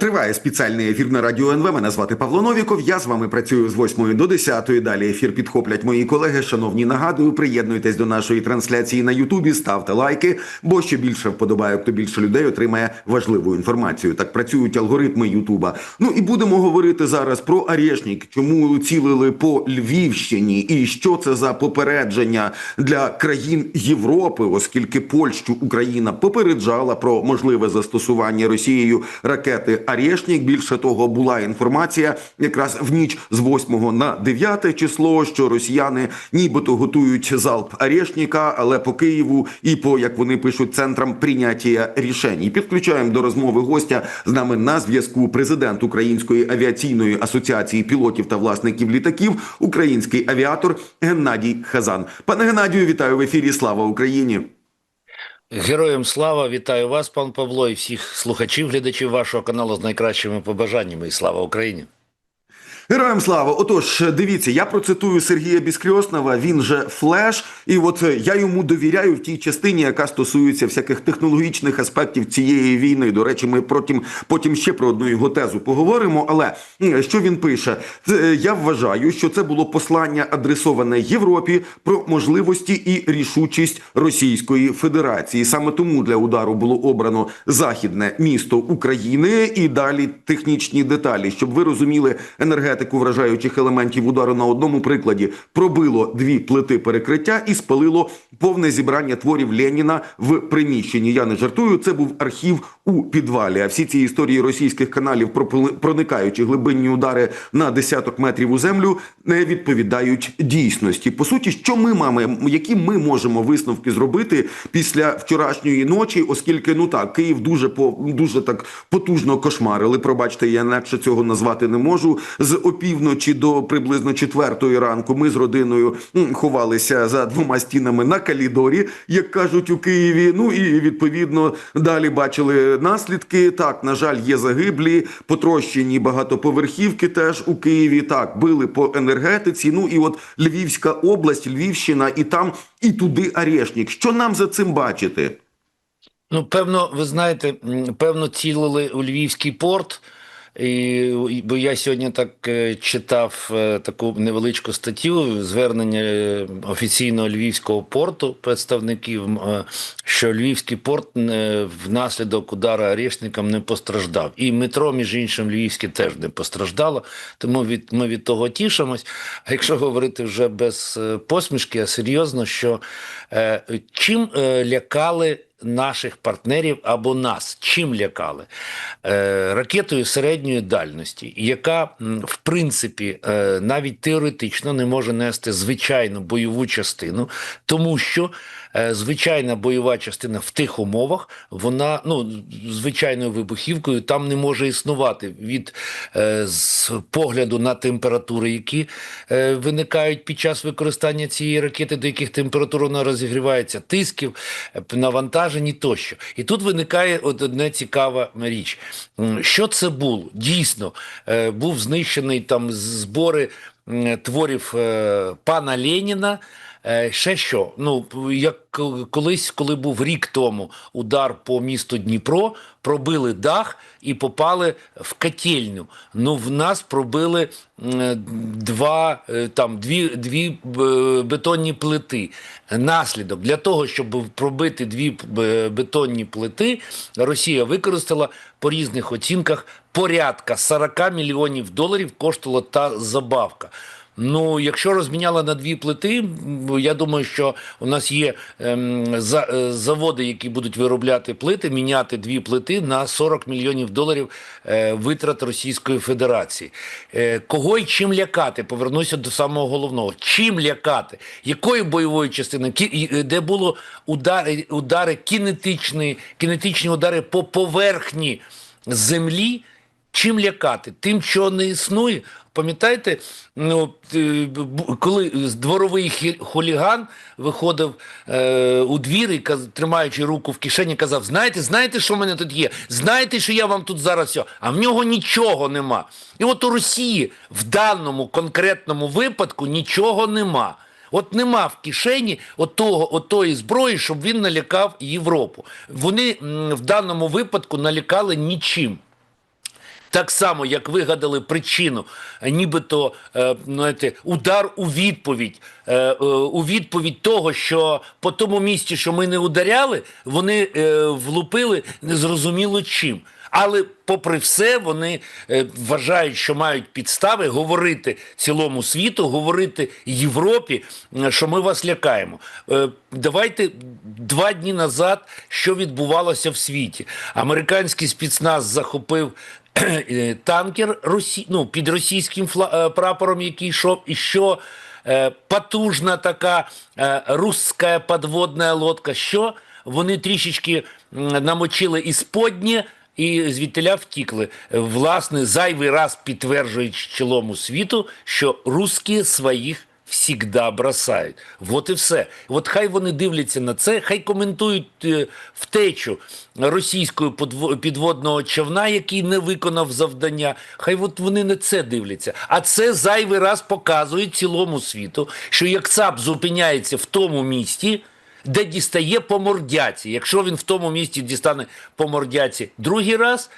Триває спеціальний ефір на радіо НВ. Мене звати Павло Новіков. Я з вами працюю з 8 до 10. Далі ефір підхоплять мої колеги. Шановні, нагадую, приєднуйтесь до нашої трансляції на Ютубі, ставте лайки, бо що більше вподобайок, то більше людей отримає важливу інформацію. Так працюють алгоритми Ютуба. Ну і будемо говорити зараз про Арєшнік, чому цілили по Львівщині, і що це за попередження для країн Європи, оскільки Польщу Україна попереджала про можливе застосування Росією ракети Арєшнік. Більше того, була інформація якраз в ніч з 8 на 9 число, що росіяни нібито готують залп Арєшніка, але по Києву і по як вони пишуть центрам прийняття рішень. І Підключаємо до розмови гостя з нами на зв'язку президент Української авіаційної асоціації пілотів та власників літаків, український авіатор Геннадій Хазан. Пане Геннадію, вітаю в ефірі. Слава Україні! Героям слава, вітаю вас, пан Павло, і всіх слухачів, глядачів вашого каналу з найкращими побажаннями. І слава Україні! Героям слава! Отож, дивіться, я процитую Сергія Біскрьоснова, він же флеш, і от е, я йому довіряю в тій частині, яка стосується всяких технологічних аспектів цієї війни. До речі, ми потім, потім ще про одну його тезу поговоримо. Але що він пише? Е, Я вважаю, що це було послання адресоване Європі про можливості і рішучість Російської Федерації. Саме тому для удару було обрано західне місто України і далі технічні деталі, щоб ви розуміли енергетику вражаючих елементів удару на одному прикладі пробило дві плити перекриття і спалило повне зібрання творів Леніна в приміщенні. Я не жартую. Це був архів у підвалі. А всі ці історії російських каналів про проникаючі глибинні удари на десяток метрів у землю не відповідають дійсності. По суті, що ми маємо, які ми можемо висновки зробити після вчорашньої ночі, оскільки ну так Київ дуже по дуже так потужно кошмарили. Пробачте, я інакше цього назвати не можу. З опівночі до приблизно четвертої ранку ми з родиною ховалися за двома стінами на калідорі, як кажуть у Києві. Ну і відповідно далі бачили наслідки. Так, на жаль, є загиблі, потрощені багатоповерхівки теж у Києві. Так, били по енергетиці. Ну і от Львівська область, Львівщина, і там і туди Арешнік. Що нам за цим бачити? Ну, певно, ви знаєте, певно, цілили у Львівський порт. І, бо я сьогодні так е, читав е, таку невеличку статтю звернення е, офіційного львівського порту представників, що львівський порт внаслідок удара орешникам не постраждав. І метро, між іншим, львівське теж не постраждало. Тому від ми від того тішимось. А якщо говорити вже без посмішки, а серйозно, що чим лякали наших партнерів або нас. Чим лякали? Е, ракетою середньої дальності, яка, в принципі, е, навіть теоретично не може нести звичайну бойову частину, тому що звичайна бойова частина в тих умовах, вона ну, звичайною вибухівкою там не може існувати від е, з погляду на температури, які е, виникають під час використання цієї ракети, до яких температура вона розігрівається, тисків, е, навантажень і тощо. І тут виникає от одне цікава річ. Що це було? Дійсно, е, був знищений там збори творів е, пана Леніна. Е, Ще що? Ну, як колись, коли був рік тому удар по місту Дніпро, пробили дах і попали в котельню. Ну, в нас пробили два, е, там, дві, дві е, бетонні плити. Наслідок для того, щоб пробити дві е, бетонні плити, Росія використала по різних оцінках порядка 40 мільйонів доларів коштувала та забавка. Ну, якщо розміняла на дві плити, я думаю, що у нас є ем, за, е, заводи, які будуть виробляти плити, міняти дві плити на 40 мільйонів доларів е, витрат Російської Федерації. Е, кого і чим лякати? Повернуся до самого головного. Чим лякати? Якою бойовою частиною? Е, Де було удари, удари кінетичні, кінетичні удари по поверхні землі? Чим лякати? Тим, що не існує. Пам'ятаєте, ну, е, коли дворовий хуліган виходив е, у двір і каз- тримаючи руку в кишені, казав: Знаєте, знаєте, що в мене тут є? Знаєте, що я вам тут зараз все? А в нього нічого нема. І от у Росії в даному конкретному випадку нічого нема. От нема в кишені отого, отої зброї, щоб він налякав Європу. Вони в даному випадку налякали нічим. Так само, як вигадали причину, нібито е, знаєте, удар у відповідь, е, е, у відповідь того, що по тому місці, що ми не ударяли, вони влупили незрозуміло чим. Але, попри все, вони вважають, що мають підстави говорити цілому світу, говорити Європі, що ми вас лякаємо. Давайте два дні назад, що відбувалося в світі. Американський спецназ захопив танкер Росі... ну, під російським фла... е, прапором, який йшов, і що е, потужна така е, русська підводна лодка, що вони трішечки намочили і сподні, і звідтиля втікли. Е, Власне, зайвий раз підтверджують цілому світу, що русські своїх всігда бросають. Вот і все. От хай вони дивляться на це, хай коментують е, втечу російського підводного човна, який не виконав завдання. Хай от вони на це дивляться. А це зайвий раз показує цілому світу, що як ЦАП зупиняється в тому місті. Де дістає по мордяці. Якщо він в тому місці дістане по мордяці другий раз,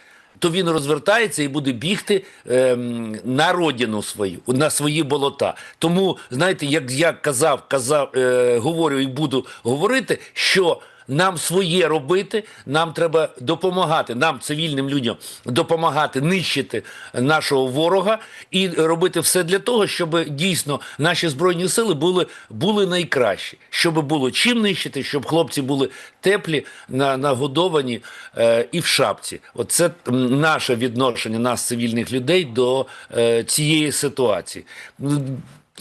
то він розвертається і буде бігти ем, на родину свою, на свої болота. Тому, знаєте, як я казав, казав, е, говорю і буду говорити, що нам своє робити, нам треба допомагати, нам, цивільним людям, допомагати нищити нашого ворога і робити все для того, щоб дійсно наші збройні сили були, були найкращі, щоб було чим нищити, щоб хлопці були теплі, на, нагодовані е, і в шапці. Оце наше відношення нас, цивільних людей, до е, цієї ситуації.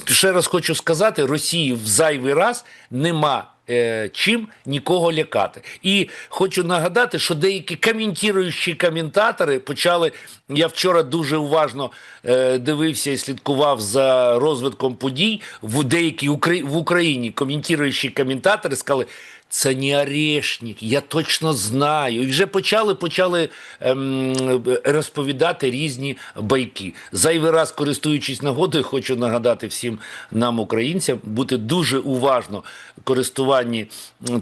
Ще раз хочу сказати: Росії в зайвий раз нема е, чим нікого лякати. І хочу нагадати, що деякі коментуючі коментатори почали. Я вчора дуже уважно е, дивився і слідкував за розвитком подій в деякі Украї- в Україні. Коментуючі коментатори сказали. Це не орешник, я точно знаю. І вже почали почали ем, розповідати різні байки. Зайвий раз, користуючись нагодою, хочу нагадати всім нам, українцям, бути дуже уважно користуванні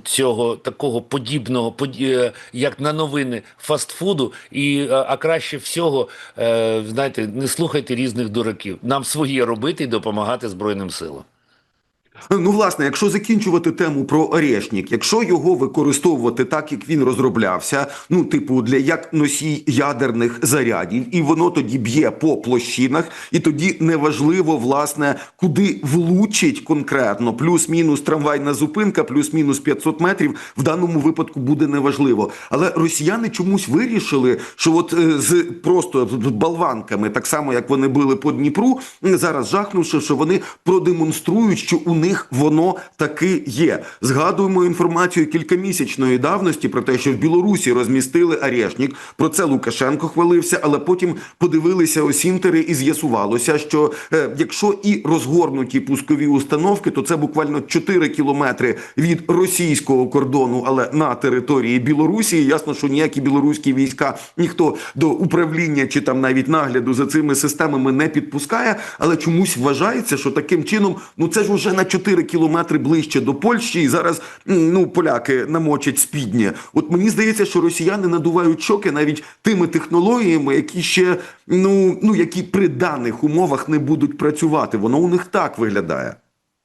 цього такого подібного, поді- е, як на новини фастфуду. І, е, а краще всього, е, знаєте, не слухайте різних дураків. Нам своє робити і допомагати Збройним силам. Ну, власне, якщо закінчувати тему про орешник, якщо його використовувати так, як він розроблявся, ну, типу, для як носій ядерних зарядів, і воно тоді б'є по площинах, і тоді неважливо, власне, куди влучить конкретно, плюс-мінус трамвайна зупинка, плюс-мінус 500 метрів, в даному випадку буде неважливо. Але росіяни чомусь вирішили, що от е, з просто з болванками, так само як вони били по Дніпру, зараз жахнувши, що вони продемонструють, що у них воно таки є. Згадуємо інформацію кількамісячної давності про те, що в Білорусі розмістили арешник. Про це Лукашенко хвалився, але потім подивилися осінтери і з'ясувалося, що е, якщо і розгорнуті пускові установки, то це буквально 4 кілометри від російського кордону, але на території Білорусі. Ясно, що ніякі білоруські війська ніхто до управління чи там навіть нагляду за цими системами не підпускає, але чомусь вважається, що таким чином ну це ж уже на 4 кілометри ближче до Польщі, і зараз ну поляки намочать спідні. От мені здається, що росіяни надувають щоки навіть тими технологіями, які ще ну ну які при даних умовах не будуть працювати. Воно у них так виглядає.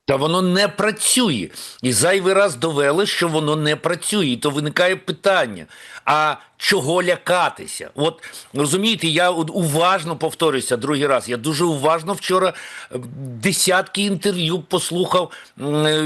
Та воно не працює. І зайвий раз довели, що воно не працює. І то виникає питання: а чого лякатися? От розумієте, я уважно повторюся другий раз. Я дуже уважно вчора е, десятки інтерв'ю послухав,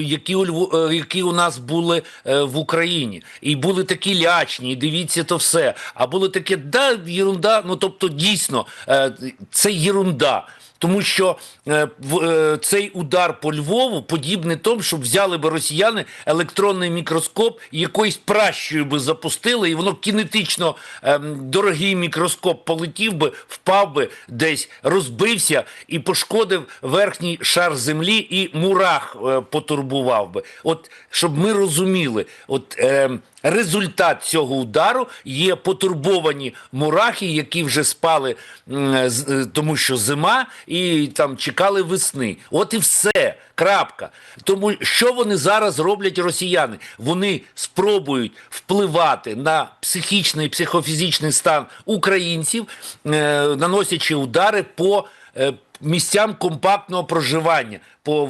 які у Льву- е, які у нас були е, в Україні. І були такі лячні, і дивіться то все. А були такі, да, єрунда. Ну тобто, дійсно, е, це єрунда. Тому що е, е, цей удар по Львову подібний тому, щоб взяли би росіяни електронний мікроскоп і якоюсь пращою би запустили, і воно кінетично ем, дорогий мікроскоп полетів би, впав би десь, розбився і пошкодив верхній шар землі, і мурах е, потурбував би. От щоб ми розуміли, от. ем, Результат цього удару є потурбовані мурахи, які вже спали, е, тому що зима, і там чекали весни. От і все. Крапка. Тому що вони зараз роблять росіяни? Вони спробують впливати на психічний психофізичний стан українців, е, наносячи удари по е, місцям компактного проживання, по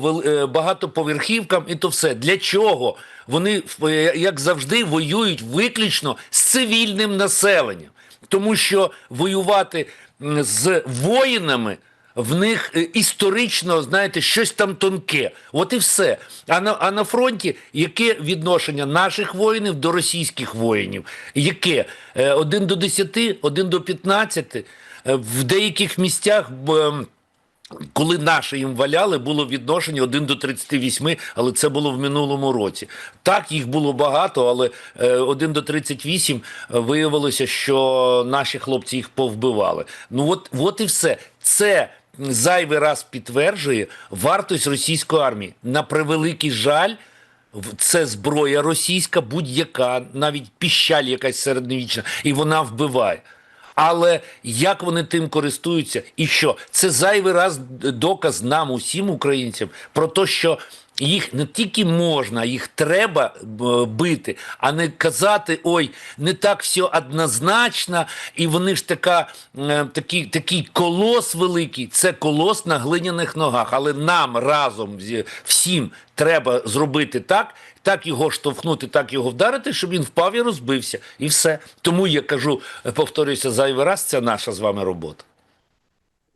багатоповерхівкам і то все. Для чого? Вони, е, як завжди, воюють виключно з цивільним населенням. Тому що воювати з воїнами в них е, історично, знаєте, щось там тонке. От і все. А на, а на фронті яке відношення наших воїнів до російських воїнів? Яке? Е, Один до 10, один до 15? Е, В деяких містях. Коли наші їм валяли, було відношення 1 до 38, але це було в минулому році. Так, їх було багато, але е, 1 до 38 е, виявилося, що наші хлопці їх повбивали. Ну от, от і все. Це зайвий раз підтверджує вартість російської армії. На превеликий жаль, це зброя російська, будь-яка, навіть піщаль якась середньовічна, і вона вбиває. Але як вони тим користуються, і що? Це зайвий раз доказ нам, усім українцям, про те, що їх не тільки можна, їх треба е, бити, а не казати ой, не так все однозначно, і вони ж така, е, такий, такий колос великий, це колос на глиняних ногах. Але нам разом всім треба зробити так, так його штовхнути, так його вдарити, щоб він впав і розбився. І все. Тому я кажу, повторюся зайвий раз, це наша з вами робота.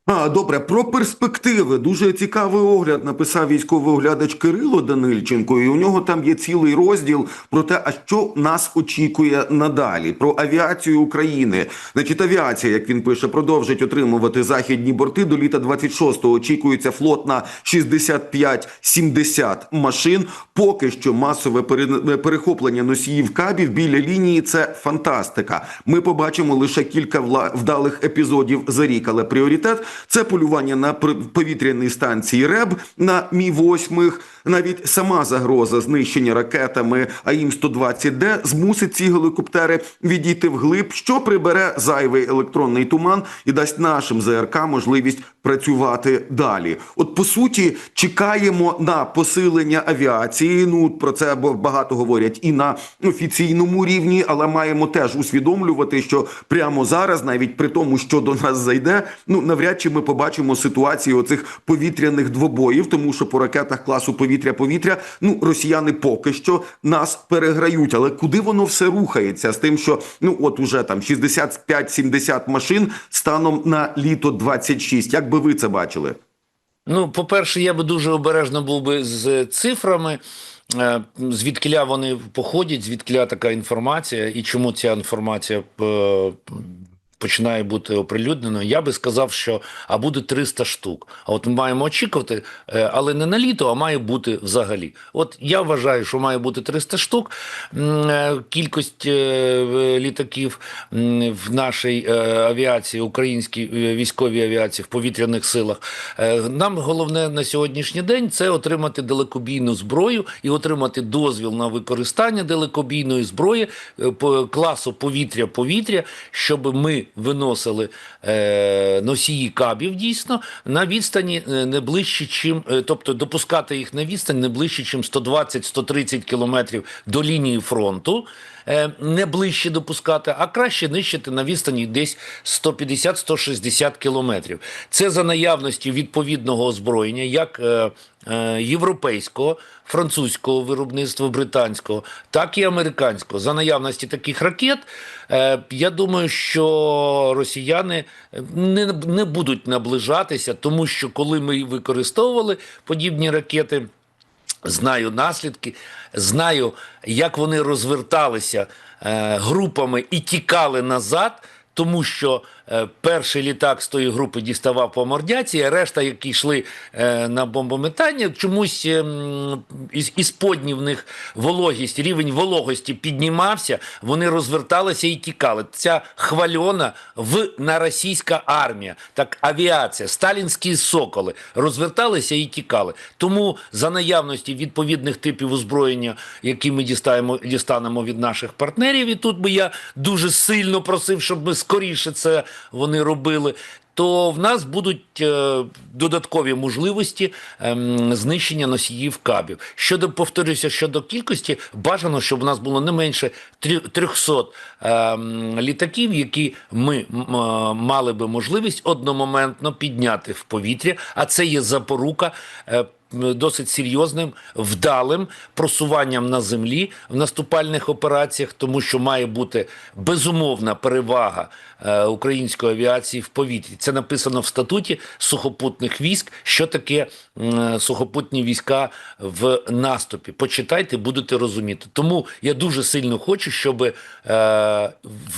А, добре, про перспективи. Дуже цікавий огляд написав військовий оглядач Кирило Данильченко, і у нього там є цілий розділ про те, а що нас очікує надалі. Про авіацію України. Значить, авіація, як він пише, продовжить отримувати західні борти. До літа 26-го очікується флот на 65-70 машин. Поки що масове пере- перехоплення носіїв кабів біля лінії це фантастика. Ми побачимо лише кілька вдалих епізодів за рік, але пріоритет це полювання на повітряній повітряні станції РЕБ на Мі 8 Навіть сама загроза знищення ракетами АІМ-120Д змусить ці гелікоптери відійти вглиб, що прибере зайвий електронний туман і дасть нашим ЗРК можливість працювати далі. От по суті, чекаємо на посилення авіації. Ну про це багато говорять і на офіційному рівні, але маємо теж усвідомлювати, що прямо зараз, навіть при тому, що до нас зайде, ну навряд чи ми побачимо ситуацію оцих повітряних двобоїв, тому що по ракетах класу повітря-повітря, ну росіяни поки що нас переграють. Але куди воно все рухається з тим, що ну от уже там 65-70 машин станом на літо 26. Як би ви це бачили? Ну, по-перше, я би дуже обережно був би з цифрами. Е, Звідкиля вони походять, звідкиля така інформація, і чому ця інформація е, починає бути оприлюдненою. Я би сказав, що а буде 300 штук. А от ми маємо очікувати, е, але не на літо, а має бути взагалі. От я вважаю, що має бути 300 штук. Е, Кількість е, літаків в нашій авіації, українській військовій авіації, в повітряних силах. Нам головне на сьогоднішній день це отримати далекобійну зброю і отримати дозвіл на використання далекобійної зброї класу повітря-повітря, щоб ми виносили е, носії кабів дійсно на відстані е, не ближче, чим, е, тобто допускати їх на відстань не ближче, чим 120-130 кілометрів до лінії фронту. Е, Не ближче допускати, а краще нищити на відстані десь 150-160 кілометрів. Це за наявності відповідного озброєння, як е, е, європейського, французького виробництва, британського, так і американського. За наявності таких ракет, я думаю, що росіяни не, не будуть наближатися, тому що коли ми використовували подібні ракети. Знаю наслідки, знаю, як вони розверталися е, групами і тікали назад, тому що перший літак з тої групи діставав по мордяці, а решта, які йшли е, на бомбометання, чомусь е, із, із подні в них вологість, рівень вологості піднімався, вони розверталися і тікали. Ця хвальона в на російська армія, так авіація, сталінські соколи розверталися і тікали. Тому за наявності відповідних типів озброєння, які ми дістаємо, дістанемо від наших партнерів, і тут би я дуже сильно просив, щоб ми скоріше це вони робили. то в нас будуть е, додаткові можливості ем, знищення носіїв кабів. Щодо повторюся, щодо кількості, бажано, щоб у нас було не менше 300 ем, літаків, які ми е, мали би можливість одномоментно підняти в повітря. А це є запорука. е, Досить серйозним вдалим просуванням на землі в наступальних операціях, тому що має бути безумовна перевага української авіації в повітрі. Це написано в статуті сухопутних військ. Що таке сухопутні війська в наступі? Почитайте, будете розуміти. Тому я дуже сильно хочу, щоб е,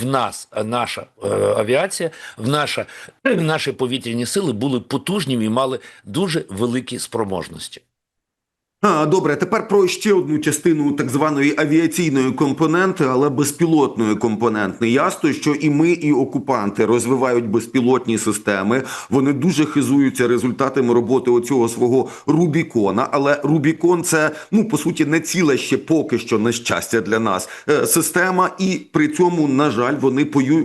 в нас е, наша е, авіація, в наша наші повітряні сили були потужні і мали дуже великі спроможності. Добре, тепер про ще одну частину так званої авіаційної компоненти, але безпілотної компоненти. Ясно, що і ми, і окупанти розвивають безпілотні системи. Вони дуже хизуються результатами роботи оцього свого Рубікона. Але Рубікон це ну по суті не ціла ще поки що на щастя для нас е, система, і при цьому, на жаль, вони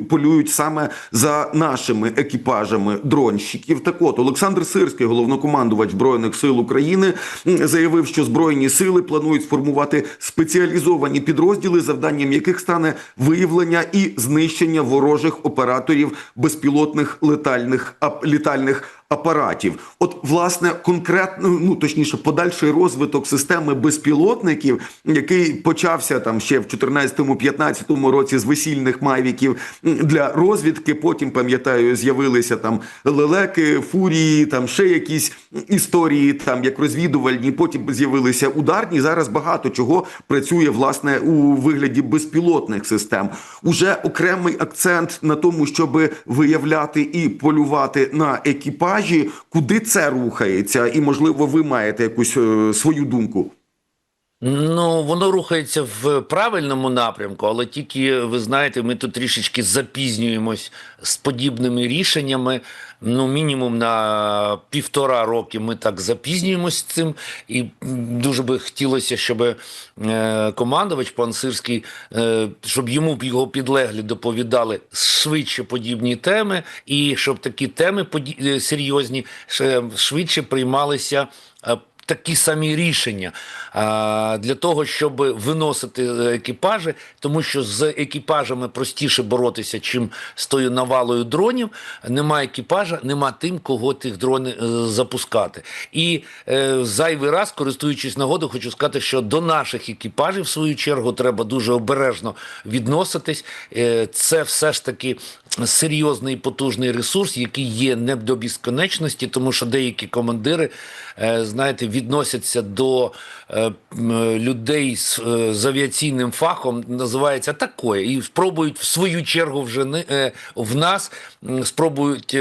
полюють саме за нашими екіпажами дронщиків. Так от Олександр Сирський, головнокомандувач збройних сил України, заявив, що збройні сили планують сформувати спеціалізовані підрозділи, завданням яких стане виявлення і знищення ворожих операторів безпілотних летальних літальних апаратів. От, власне, конкретно, ну точніше, подальший розвиток системи безпілотників, який почався там ще в 14-15 році з весільних мавіків м, для розвідки. Потім пам'ятаю, з'явилися там лелеки, фурії, там ще якісь історії, там як розвідувальні. Потім з'явилися ударні. Зараз багато чого працює власне у вигляді безпілотних систем. Уже окремий акцент на тому, щоб виявляти і полювати на екіпажі. Куди це рухається, і можливо, ви маєте якусь е, свою думку. Ну, воно рухається в правильному напрямку, але тільки ви знаєте, ми тут трішечки запізнюємось з подібними рішеннями. Ну, мінімум на півтора роки ми так запізнюємось з цим, і дуже би хотілося, щоб е, командувач пан Сирський, е, щоб йому його підлеглі доповідали швидше подібні теми, і щоб такі теми е, серйозні швидше приймалися. Е, такі самі рішення а, для того, щоб виносити е, екіпажі, тому що з екіпажами простіше боротися, чим з тою навалою дронів. Нема екіпажа, нема тим, кого тих дрони е, запускати. І е, зайвий раз, користуючись нагодою, хочу сказати, що до наших екіпажів, в свою чергу, треба дуже обережно відноситись. Е, це все ж таки серйозний потужний ресурс, який є не до безконечності, тому що деякі командири, е, знаєте, відносяться до е, людей з, е, з авіаційним фахом, називається такое, і спробують в свою чергу вже не, е, в нас спробують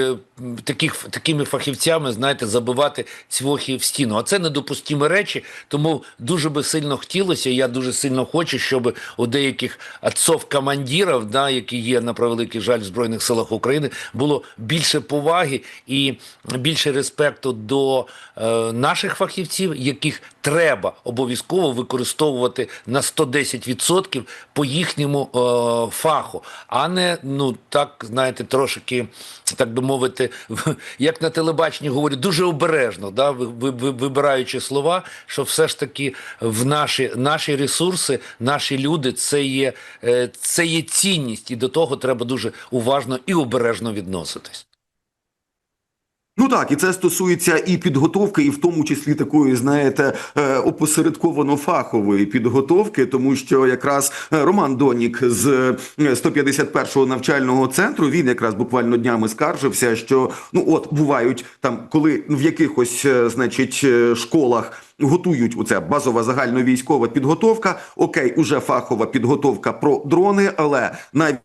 таких, такими фахівцями, знаєте, забивати цвохи в стіну. А це недопустимі речі, тому дуже би сильно хотілося, я дуже сильно хочу, щоб у деяких отцов командирів, да, які є на превеликий жаль в Збройних силах України, було більше поваги і більше респекту до е, наших фахівців, яких треба обов'язково використовувати на 110% по їхньому е, фаху, а не ну так знаєте, трошки, так би мовити, як на телебаченні говорять, дуже обережно, да, ви- ви- ви- вибираючи слова, що все ж таки в наші, наші ресурси, наші люди, це є, е, це є цінність, і до того треба дуже уважно і обережно відноситись. Ну так, і це стосується і підготовки, і в тому числі такої, знаєте, е, опосередковано фахової підготовки, тому що якраз е, Роман Донік з е, 151-го навчального центру він якраз буквально днями скаржився, що ну от бувають там, коли в якихось, е, значить, е, школах. Готують оце базова загальновійськова підготовка. Окей, уже фахова підготовка про дрони, але навіть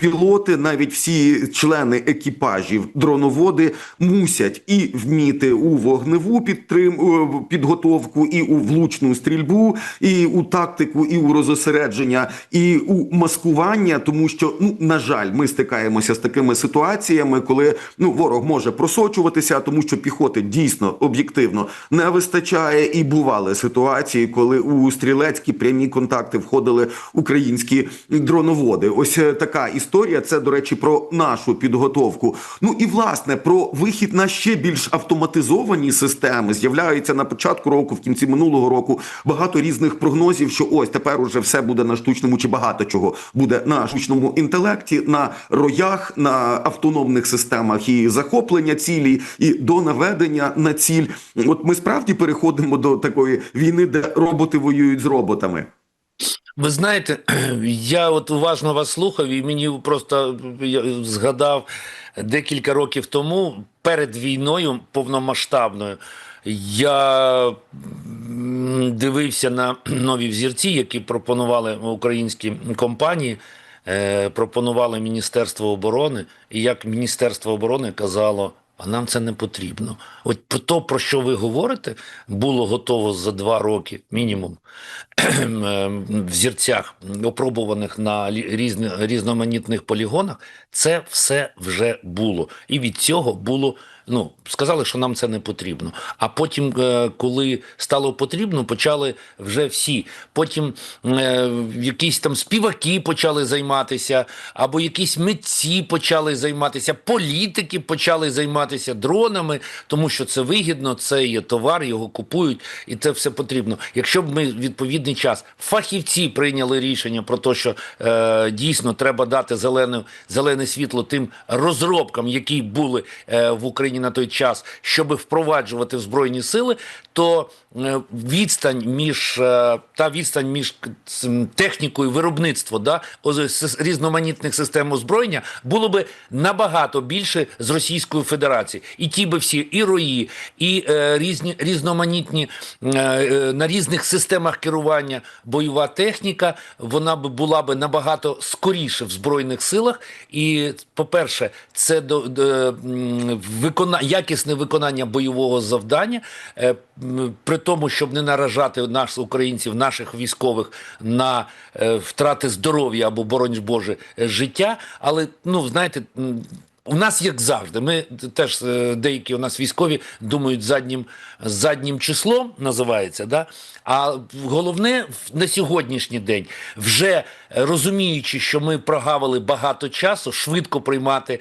Пілоти, навіть всі члени екіпажів, дроноводи мусять і вміти у вогневу підтрим е, підготовку, і у влучну стрільбу, і у тактику, і у розосередження, і у маскування, тому що ну на жаль, ми стикаємося з такими ситуаціями, коли ну ворог може просочуватися, тому що піхоти дійсно об'єктивно не вистачає, і бували ситуації, коли у стрілецькі прямі контакти входили українські дроноводи. Ось е, така історія історія. Це, до речі, про нашу підготовку. Ну і власне про вихід на ще більш автоматизовані системи з'являється на початку року, в кінці минулого року, багато різних прогнозів, що ось тепер уже все буде на штучному чи багато чого буде на штучному інтелекті, на роях, на автономних системах і захоплення цілі, і до наведення на ціль. От ми справді переходимо до такої війни, де роботи воюють з роботами. Ви знаєте, я от уважно вас слухав, і мені просто я згадав декілька років тому, перед війною повномасштабною, я дивився на нові взірці, які пропонували українські компанії, е, пропонували Міністерство оборони, і як Міністерство оборони казало. А нам це не потрібно. От то, про що ви говорите, було готово за два роки мінімум е, в зірцях, опробуваних на різні, різноманітних полігонах. Це все вже було. І від цього було. Ну, сказали, що нам це не потрібно. А потім, е, коли стало потрібно, почали вже всі. Потім е, якісь там співаки почали займатися, або якісь митці почали займатися, політики почали займатися дронами, тому що це вигідно, це є товар, його купують, і це все потрібно. Якщо б ми в відповідний час фахівці прийняли рішення про те, що е, дійсно треба дати зелене, зелене світло тим розробкам, які були е, в Україні на той час, щоб впроваджувати в збройні сили, то е, відстань між е, та відстань між технікою виробництва да, різноманітних систем озброєння було би набагато більше з Російською Федерацією. І ті би всі, і рої, і е, різні різноманітні е, е, на різних системах керування бойова техніка, вона б була би набагато скоріше в збройних силах. І, по-перше, це до, до викона, якісне виконання бойового завдання, е, при тому, щоб не наражати нас, українців, наших військових на е, втрати здоров'я або боронь Боже е, життя. Але ну знаєте. У нас як завжди, ми теж е, деякі у нас військові думають заднім заднім числом називається. Да? А головне на сьогоднішній день, вже розуміючи, що ми прогавили багато часу, швидко приймати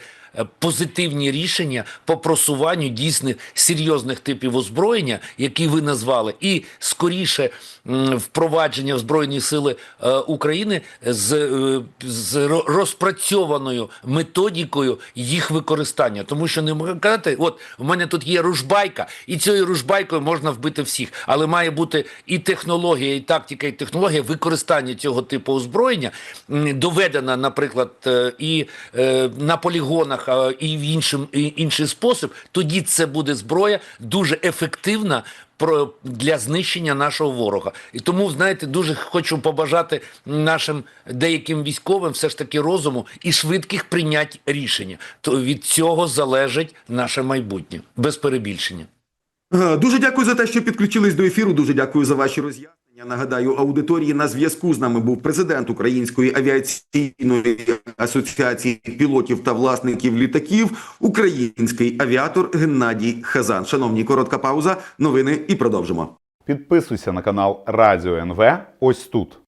позитивні рішення по просуванню дійсних серйозних типів озброєння, які ви назвали, і скоріше впровадження в Збройні Сили е, України з, е, з розпрацьованою методикою їх використання. Тому що не можна казати, от у мене тут є ружбайка, і цією ружбайкою можна вбити всіх. Але має бути і технологія, і тактика, і технологія використання цього типу озброєння доведена, наприклад, е, і е, на полігонах, е, і в іншим і інший спосіб. Тоді це буде зброя дуже ефективна для знищення нашого ворога. І тому, знаєте, дуже хочу побажати нашим деяким військовим все ж таки розуму і швидких прийнять рішення. То від цього залежить наше майбутнє без перебільшення. Е, Дуже дякую за те, що підключились до ефіру. Дуже дякую за ваші роз'яснення. Нагадаю, аудиторії на зв'язку з нами був президент Української авіаційної асоціації пілотів та власників літаків, український авіатор Геннадій Хазан. Шановні, коротка пауза, новини і продовжимо. Підписуйся на канал Радіо НВ ось тут.